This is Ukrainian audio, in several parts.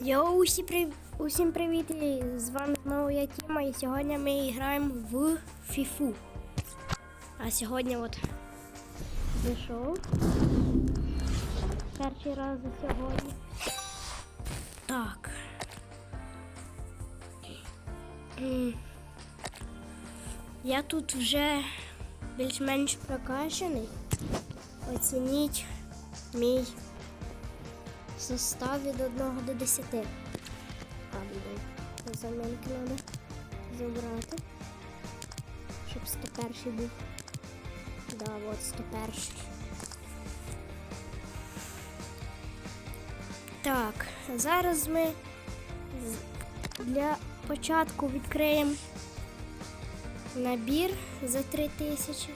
Йоу, усі прив... усім привіт! З вами знову я Тіма, і сьогодні ми граємо в фіфу. А сьогодні от зайшов. Перший раз за сьогодні. Так. Я тут вже більш-менш прокачаний. Оцініть мій состав від 1 до 10. А, блін. Замінки треба забрати. Щоб 101 був. Да, от 101. Так, зараз ми для початку відкриємо набір за 3000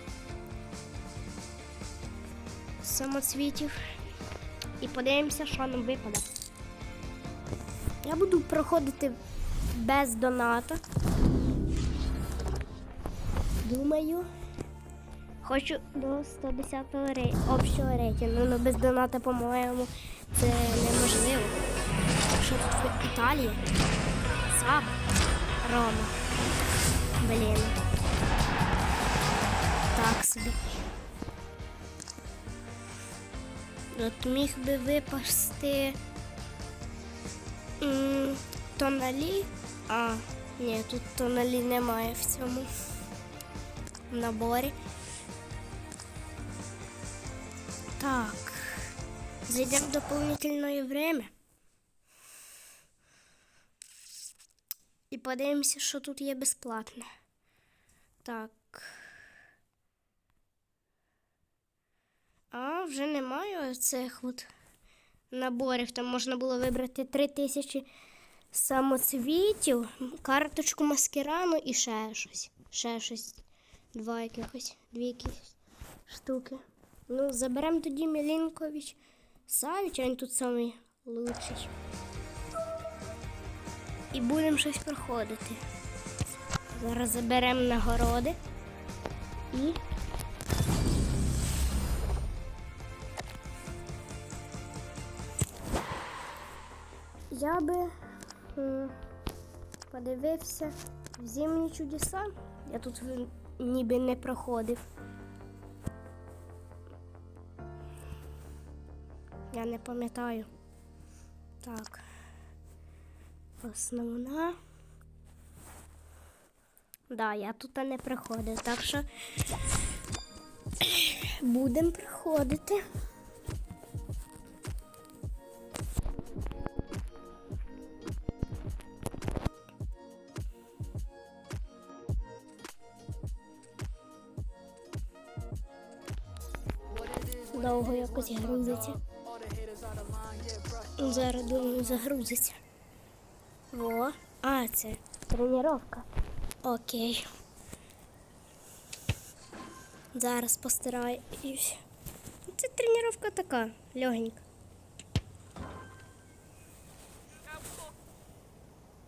самоцвітів і подивимося, що нам випаде. Я буду проходити без доната. Думаю, хочу до 110 рей... общого рейтингу, але без доната, по-моєму, це неможливо. Що тут в Італії? САП, Рома. Блін. Так собі. От міг би випасти тоналі. А, ні, тут тоналі немає в цьому наборі. Так. Зайдемо в доповнительне время. І подивимося, що тут є безплатне. Так. А, вже немає цих от наборів. Там можна було вибрати 3000 самоцвітів, карточку маскирану і ще щось. Ще щось. Два якихось, дві якісь штуки. Ну, заберемо тоді Мілінкович Савіч, він тут самий лучший. І будемо щось проходити. Зараз заберемо нагороди і Я би подивився в зимні чудеса. Я тут ніби не проходив. Я не пам'ятаю. Так. Основна. Да, я тут не приходив, так що будемо приходити. Довго якось грузиться. Зараз думаю, загрузиться. Во. А, це тренування. Окей. Зараз постараюсь. Це тренування така, легенька.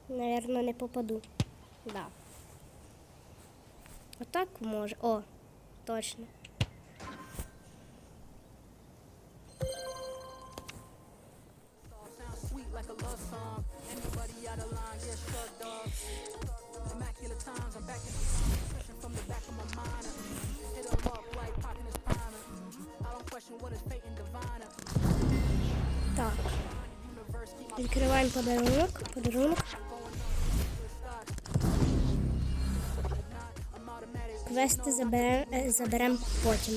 Наверно, не попаду. Да. Отак може. О, точно. Так. Відкриваємо подарунок. Подарунок. Квести. Квести заберемо заберем потім.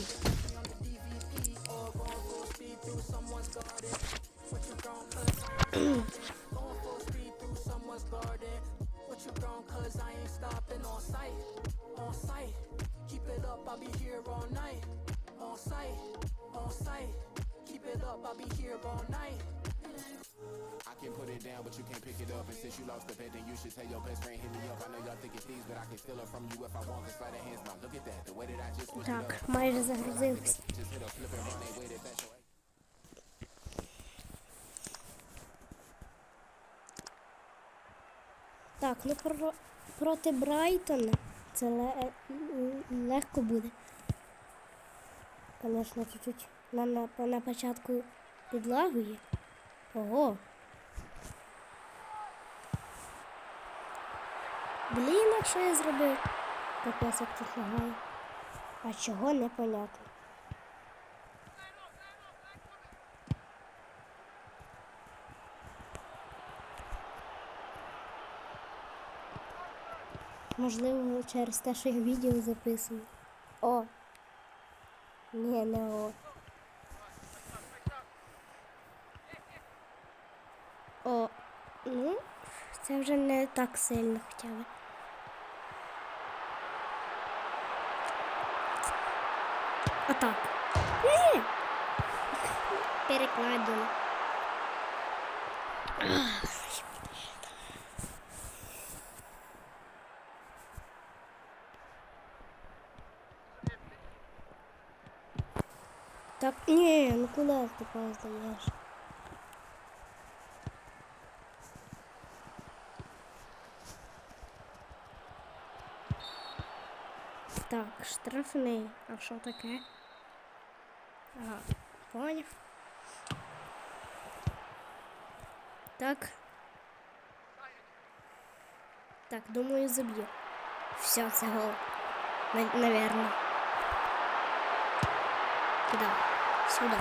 майже загрузилось. Так, ну про... проти Брайтона це ле... легко буде. Конечно, чуть-чуть нам на, на початку підлагує. Ого. Блін, а що я зробив? Капець, як тут лагає. А чого непонятно. Можливо, через те, що я відео записую. О! Ні, не о. О, ну, це вже не так сильно б. Отак. Ні. Перекладено. Так, ні, ну куди ти пас даєш? Так, штрафний. А що таке? Ага, поняв. Так. Так, думаю, заб'ю. Все, це гол. На- Наверно. Куда? Сюда.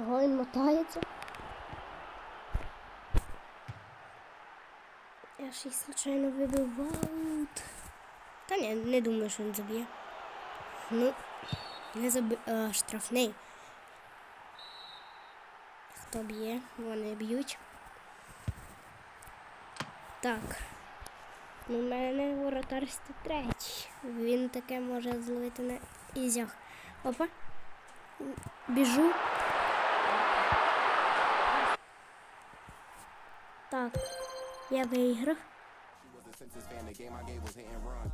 Ого, він мотається. Я ж їх случайно вибив аут. Та ні, не думаю, що він заб'є. Ну, не заби... А, штрафний. Хто б'є? Вони б'ють. Так. У мене воротар 103. Він таке може зловити на ізях. Опа. Біжу. Так. Я виграв. She was a census fan. The game I gave was hit and run.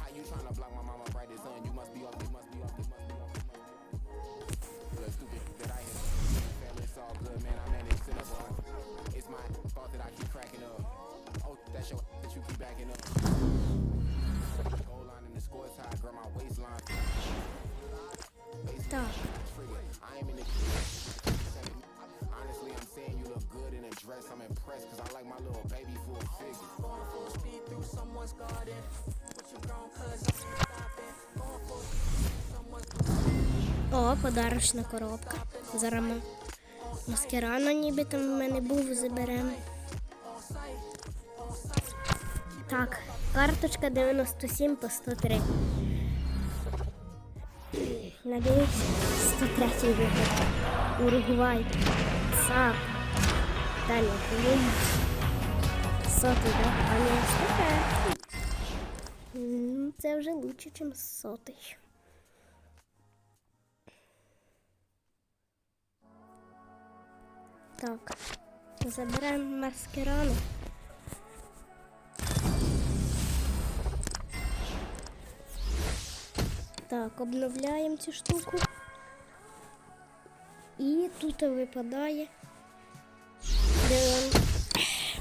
How you tryna block my mama brightest sun? You must be off. You must be off. You must be off. You must be off. The stupid that I hit. Fam, it's all good, man. I managed to one. It's my fault that I keep cracking up. Oh, that's your that you keep backing up. Goal line and the score tie. Girl, my waistline. Так. Dress. I'm impressed because I like my little baby full figure. Going full speed through someone's garden. What you grown, cuz I'm stopping. Going full speed someone's О, подарочна коробка. Зараз ми маскерано ніби там в мене був, заберемо. Так, карточка 97 по 103. Надіюсь, 103 виход. Уругвай. САП. Далі, Колумб. Сотий, да? А не 103. М, Це вже лучше, ніж сотий. Так, заберемо маскирану. Так, обновляємо цю штуку. І тут випадає де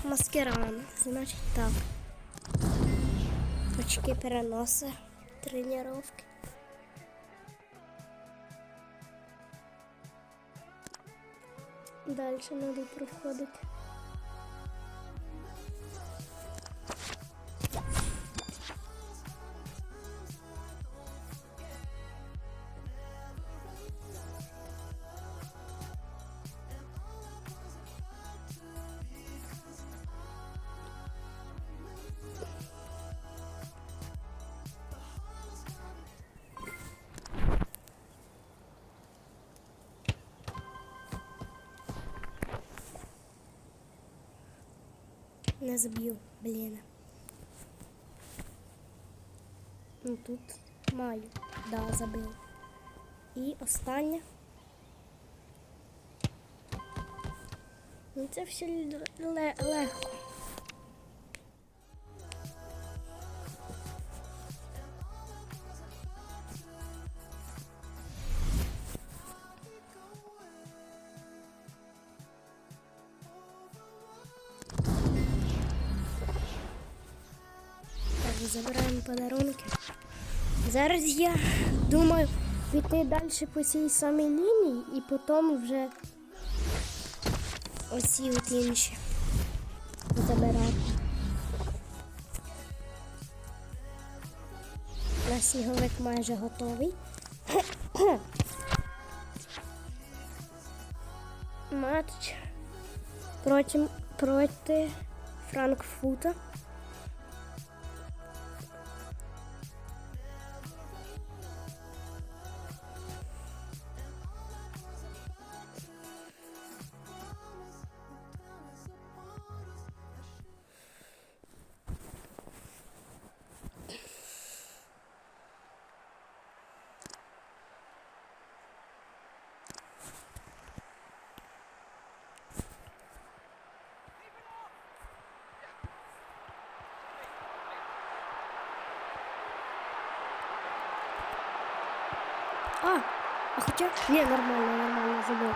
маскиран. Значить так. Очки переноси тренування. Дальше надо проходити. Не заб'ю, блін. Ну тут маю. Да, забив. І останнє. Ну це все легко. Забираємо подарунки. Зараз я думаю піти далі по цій самій лінії і потім вже оці от інші забирати. Наш сніговик майже готовий. Матч проти, проти Франкфута. А хоча... Ні, нормально, нормально, забив.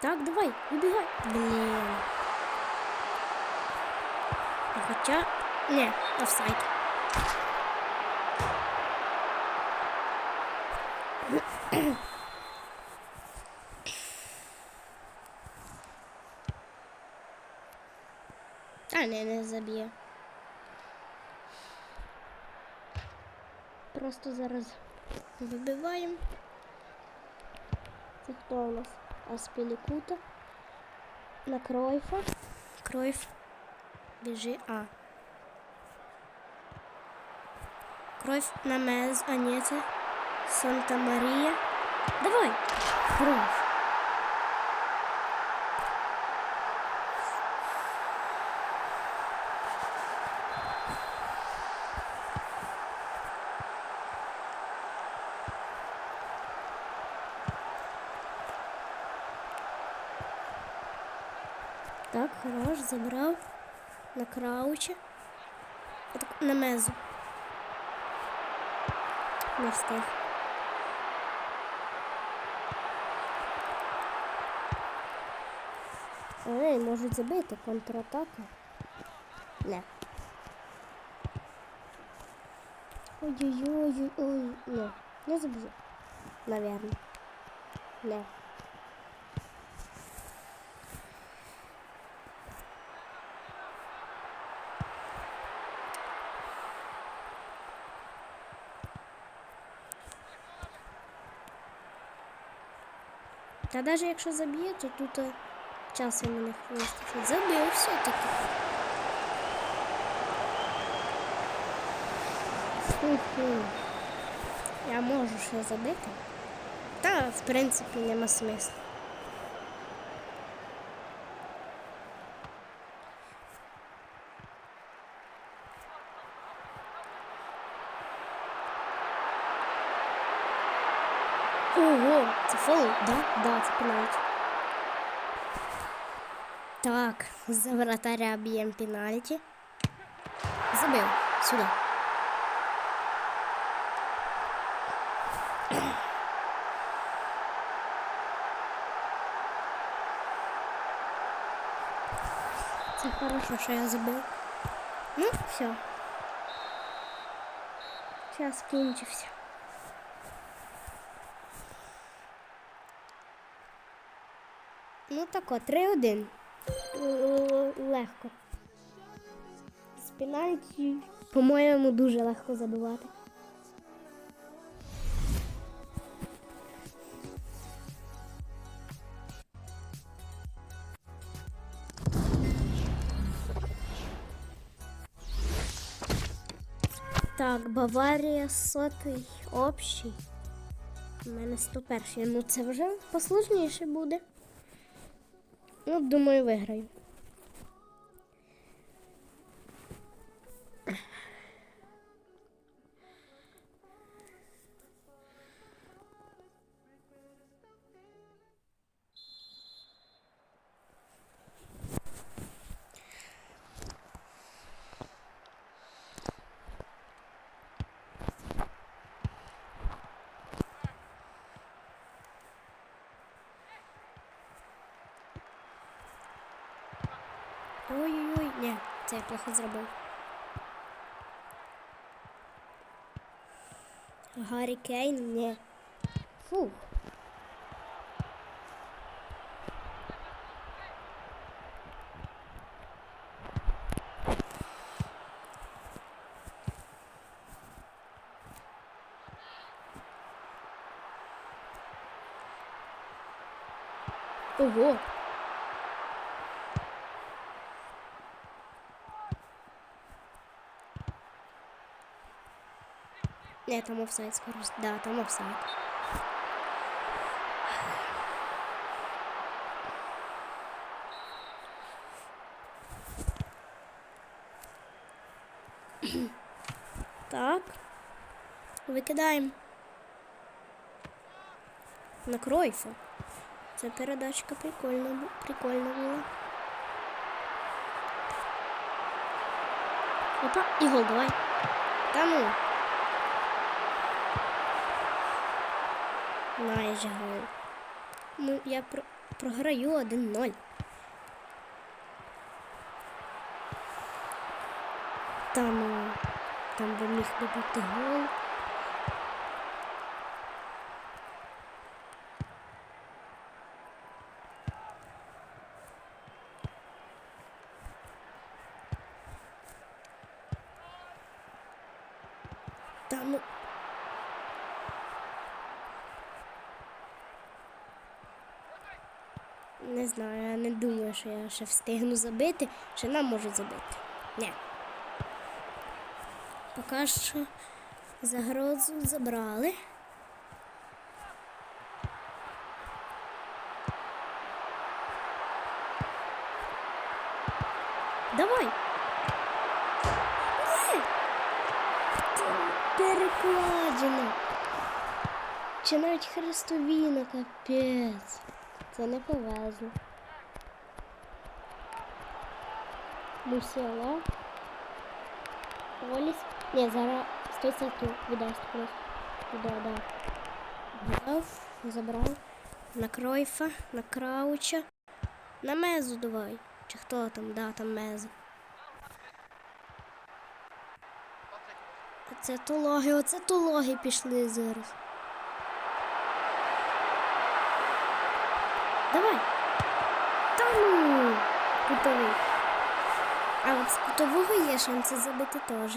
Так, давай, вибігай. Блін. А Хоча. Не, офсайд. А, не, не заб'є. Просто зараз вибиваємо. Це хто у нас? Аспілікута. На Кройфа. Кройф. Біжи. А. Кровь на мез. А ні, це Санта Марія. Давай. Кройф. Так, хорош, забрав на крауче. Отак, на мезу. Не встиг. Ей, можуть забити контратака. Не. Ой-ой-ой, ой, не, не заб'ю. Наверно. Не. Та навіть якщо заб'є, то тут е, часу не вистачить. Забив все-таки. Я можу ще забити. Та, в принципі, нема смислу. да? Да, це пенальті. Так, за вратаря б'ємо пенальті. Забив. Сюди. Це хорошо, що я забив. Ну, все. Час кінчився. Ну так от, 3-1. Легко. З пенальті, по-моєму, дуже легко забивати. Так, Баварія сотий общий. У мене 101. Ну це вже посложніше буде. Ну, думаю, виграю. Ой-ой-ой, ні, це я плохо зробив. Гаррі Кейн, ні. Фух. Ого. Не, там офсайд скорость. Да, там офсайд. Так. Викидаємо. На Кройфа. Це передачка прикольна, прикольна була. Опа, і гол, давай. Та ну. Майже гол. Ну, я про- програю 1-0. Та ну, там би міг би бути гол. Та ну. Не знаю, я не думаю, що я ще встигну забити, що нам можуть забити. Ні. Поки що загрозу забрали. Давай. Ні. Перекладено. Чи навіть хрестовіна, капець. Це не повезло. Мусіла. Оліс. Ні, зараз 100% віддасть просто. Да, да. Взяв, забрав. На Кройфа, на Крауча. На Мезу давай. Чи хто там? Да, там Меза. Оце то логи, оце то логи пішли зараз. Давай. Та ну, кутовий. А от з кутового є шанси забити теж.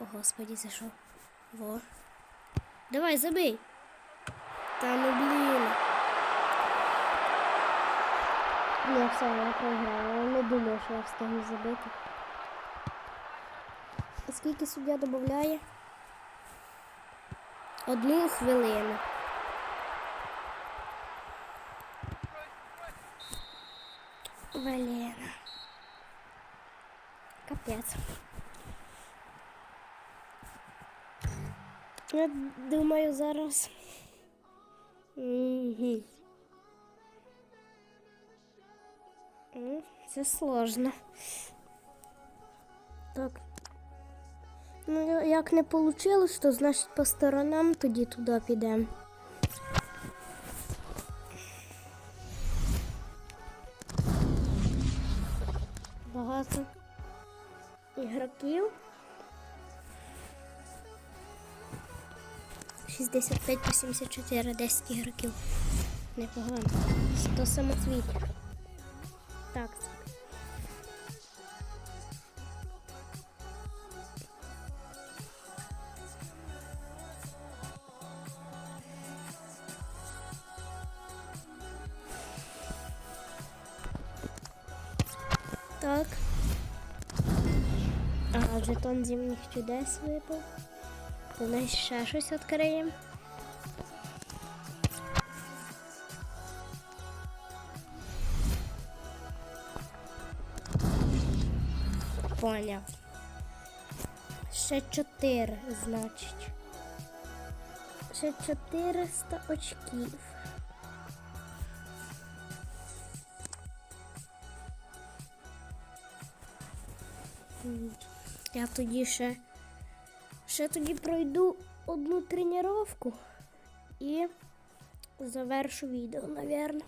О, господі, це що? Во. Давай, забий. Та ну блін. Ні, все, я програла. Я не думаю, що я встигну забити. А скільки суддя додає? Одну хвилину. Валера. Капець. Я думаю зараз. Це сложно. Так. Ну, як не вийшло, то значить по сторонам тоді туди підемо. 65 по 74, 10 ігроків. Непогано. 100 самоцвітів. Так. Так. Ага, жетон зимніх чудес випав. Давай ще щось відкриємо. Поняв. Ще чотири, значить. Ще 400 очків. Я тоді ще, ще тоді пройду одну тренування і завершу відео, напевно.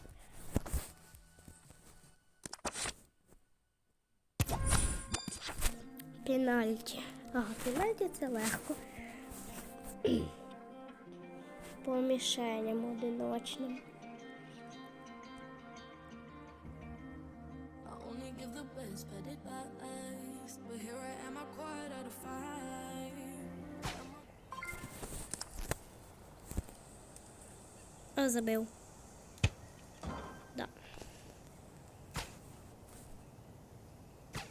Пенальті. Ага, пенальті це легко. По мішеням одиночним. But here I am, I quiet out of five. Забив. Да.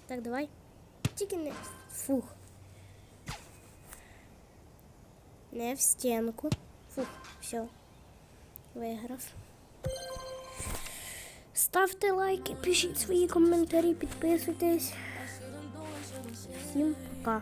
Так, давай. Тільки не. Фух. Не в стінку. Фух, все. Виграв. Ставте лайки, пишіть свої коментарі, підписуйтесь. Всім пока.